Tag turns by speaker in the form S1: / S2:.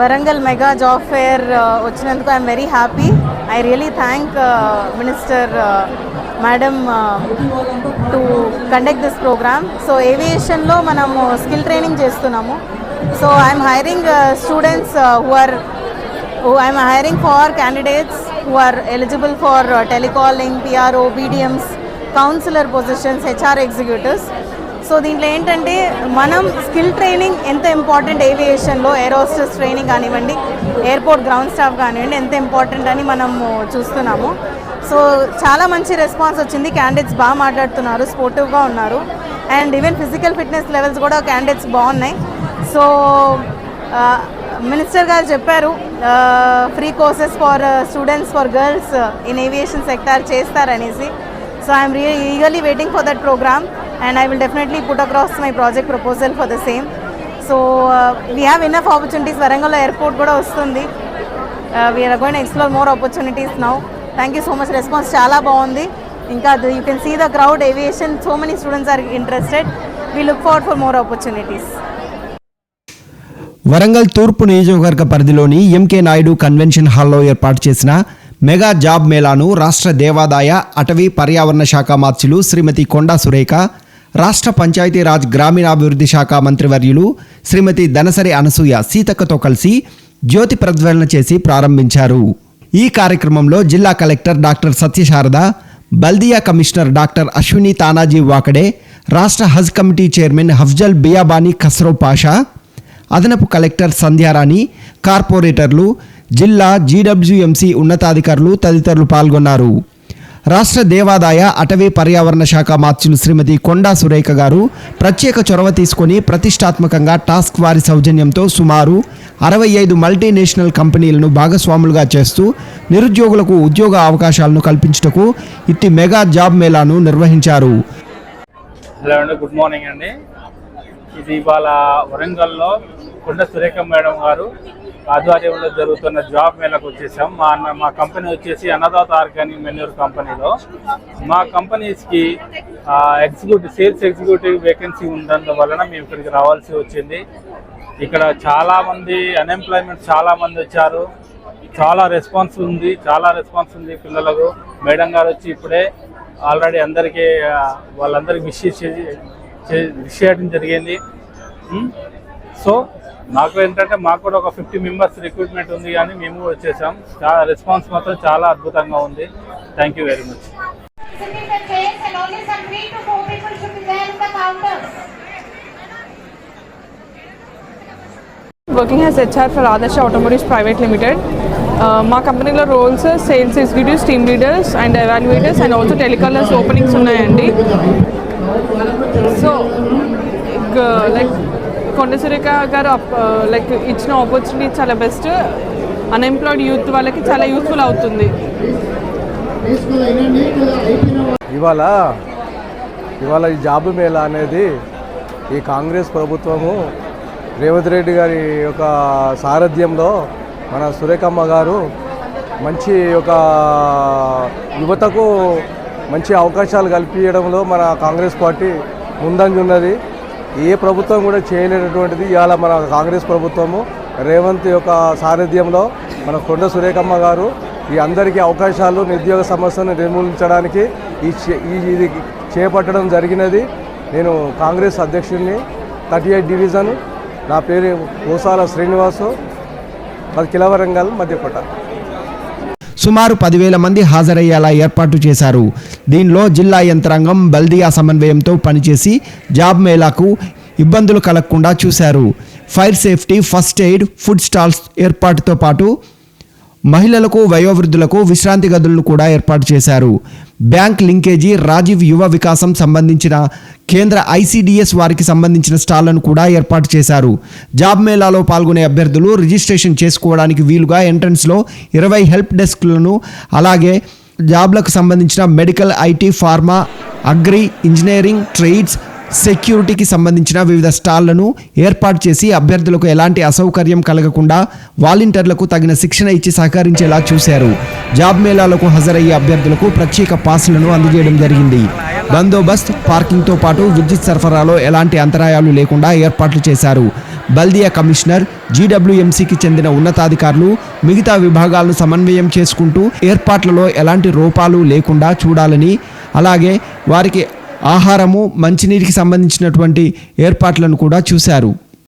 S1: Warangal mega job fair వచ్చినందుకు I'm very happy I really thank minister madam to conduct this programme so ఏవియేషన్లో మనము skill training చేస్తున్నాము. So I'm hiring students who are I'm hiring for candidates who are eligible for telecalling PRO BDMs counsellor positions HR executives so దీంట్లో ఏంటంటే మనం skill training ఎంత important ఏవియేషన్లో ఏరోస్టర్స్ training కానివ్వండి airport ground staff కానివ్వండి ఎంత ఇంపార్టెంట్ అని మనము చూస్తున్నాము. సో చాలా మంచి రెస్పాన్స్ వచ్చింది. క్యాండిడేట్స్ బాగా మాట్లాడుతున్నారు స్పోర్టివ్గా ఉన్నారు. And even physical fitness levels కూడా క్యాండిడేట్స్ బాగున్నాయి. సో మినిస్టర్ గారు చెప్పారు free courses for students for girls in aviation sector చేస్తారనేసి. So I'm real eagerly waiting for that programme and I will definitely put across my project proposal for the same so we have enough opportunities Warangal airport కూడా వస్తుంది. We're going explore more opportunities now thank you so much response చాలా బాగుంది. ఇంకా you can see the crowd aviation so many students are interested we look forward for more opportunities
S2: Warangal తూర్పు నియోజకవర్గ పరిధిలోని MK Naidu convention హాల్లో ఏర్పాటు చేసిన mega job మేళాను రాష్ట్ర దేవాదాయ అటవీ పర్యావరణ శాఖ మార్చులు శ్రీమతి కొండా సురేఖ రాష్ట్ర పంచాయతీరాజ్ గ్రామీణాభివృద్ధి శాఖ మంత్రివర్యులు శ్రీమతి ధనసరి అనసూయ సీతక్కతో కలిసి జ్యోతి ప్రజ్వలన చేసి ప్రారంభించారు. ఈ కార్యక్రమంలో జిల్లా కలెక్టర్ డాక్టర్ సత్యశారద బల్దియా కమిషనర్ డాక్టర్ అశ్విని తానాజీ వాకడే రాష్ట్ర Haj committee chairman Hafzal Biyabani Khusro Pasha అదనపు కలెక్టర్ సంధ్యారాణి కార్పొరేటర్లు జిల్లా జీడబ్ల్యూఎంసీ ఉన్నతాధికారులు తదితరులు పాల్గొన్నారు. రాష్ట్ర దేవాదాయ అటవీ పర్యావరణ శాఖ మార్చులు శ్రీమతి కొండా సురేఖ గారు ప్రత్యేక చొరవ తీసుకొని ప్రతిష్టాత్మకంగా టాస్క్ వారి సౌజన్యంతో సుమారు అరవై ఐదు మల్టీనేషనల్ కంపెనీలను భాగస్వాములుగా చేస్తూ నిరుద్యోగులకు ఉద్యోగ అవకాశాలను కల్పించుటకు ఇట్టి మెగా జాబ్ మేళాను నిర్వహించారు.
S3: హలో అండి గుడ్ మార్నింగ్ అండి. ఇది ఇవాళ వరంగల్లో కొండ సురేఖ మేడం గారు ఆధ్వర్యంలో జరుగుతున్న జాబ్ మేళకు వచ్చేసాం. మా అన్న- మా కంపెనీ వచ్చేసి అన్నదాత ఆర్గానిక్ మెన్యూర్ కంపెనీలో. మా కంపెనీస్కి ఎగ్జిక్యూటివ్ సేల్స్ ఎగ్జిక్యూటివ్ వేకెన్సీ ఉండడం వలన మేము ఇక్కడికి రావాల్సి వచ్చింది. ఇక్కడ చాలామంది అన్ఎంప్లాయ్మెంట్ చాలామంది వచ్చారు. చాలా రెస్పాన్స్ ఉంది చాలా రెస్పాన్స్ ఉంది పిల్లలకు. మేడం గారు వచ్చి ఇప్పుడే ఆల్రెడీ అందరికీ వాళ్ళందరికీ విష్ విష్ చేయడం జరిగింది. సో నాకు ఏంటంటే మాకు కూడా ఒక ఫిఫ్టీ మెంబర్స్ రిక్రూట్మెంట్ ఉంది కానీ మేము వచ్చేసాం చాలా రెస్పాన్స్ మాత్రం చాలా అద్భుతంగా ఉంది. Thank you very much
S4: working as HR for Adarsh automotives private limited మా కంపెనీలో roles sales executives team leaders and evaluators and also telecallers openings ఉన్నాయండి. సో లైక్ కొండ సురేఖ గారు లైక్ ఇచ్చిన ఆపర్చునిటీ చాలా బెస్ట్ అన్ఎంప్లాయిడ్ యూత్ వాళ్ళకి చాలా యూస్ఫుల్ అవుతుంది.
S5: ఇవాళ ఇవాళ ఈ జాబు మేళ అనేది ఈ కాంగ్రెస్ ప్రభుత్వము రేవంత్ రెడ్డి గారి యొక్క సారథ్యంలో మన సురేఖమ్మ గారు మంచి ఒక యువతకు మంచి అవకాశాలు కల్పించడంలో మన కాంగ్రెస్ పార్టీ ముందంజున్నది. ఏ ప్రభుత్వం కూడా చేయలేనటువంటిది. ఇవాళ మన కాంగ్రెస్ ప్రభుత్వము రేవంత్ యొక్క సారథ్యంలో మన కొండ సురేఖమ్మ గారు ఈ అందరికీ అవకాశాలు నిరుద్యోగ సమస్యను నిర్మూలించడానికి ఈ చే- ఇది చేపట్టడం జరిగినది. నేను కాంగ్రెస్ అధ్యక్షుడిని థర్టీ ఎయిట్ డివిజన్ నా పేరు కోసాల శ్రీనివాసు మాది కిలవరంగల్ మధ్యకోట.
S2: సుమారు పదివేల మంది హాజరయ్యేలా ఏర్పాటు చేశారు. దీనిలో జిల్లా యంత్రాంగం బల్దియా సమన్వయంతో పనిచేసి జాబ్ మేళాకు ఇబ్బందులు కలగకుండా చూశారు. Fire safety first aid food stalls ఏర్పాటుతో పాటు మహిళలకు వయోవృద్ధులకు విశ్రాంతి గదులను కూడా ఏర్పాటు చేశారు. బ్యాంక్ లింకేజీ రాజీవ్ యువ వికాసం సంబంధించిన కేంద్ర ఐసిడిఎస్ వారికి సంబంధించిన స్టాళ్ళను కూడా ఏర్పాటు చేశారు. జాబ్ మేళాలో పాల్గొనే అభ్యర్థులు రిజిస్ట్రేషన్ చేసుకోవడానికి వీలుగా ఎంట్రన్స్లో ఇరవై హెల్ప్ డెస్క్లను అలాగే జాబ్లకు సంబంధించిన medical IT pharma agri engineering trades సెక్యూరిటీకి సంబంధించిన వివిధ స్టాళ్ళను ఏర్పాటు చేసి అభ్యర్థులకు ఎలాంటి అసౌకర్యం కలగకుండా వాలంటీర్లకు తగిన శిక్షణ ఇచ్చి సహకరించేలా చూశారు. జాబ్ మేళాలకు హాజరయ్యే అభ్యర్థులకు ప్రత్యేక పాసులను అందజేయడం జరిగింది. బందోబస్త్ పార్కింగ్తో పాటు విద్యుత్ సరఫరాలో ఎలాంటి అంతరాయాలు లేకుండా ఏర్పాట్లు చేశారు. బల్దియా కమిషనర్ జీడబ్ల్యూఎంసీకి చెందిన ఉన్నతాధికారులు మిగతా విభాగాలను సమన్వయం చేసుకుంటూ ఏర్పాట్లలో ఎలాంటి రూపాలు లేకుండా చూడాలని అలాగే వారికి ఆహారము మంచినీటికి సంబంధించినటువంటి ఏర్పాట్లను కూడా చూశారు.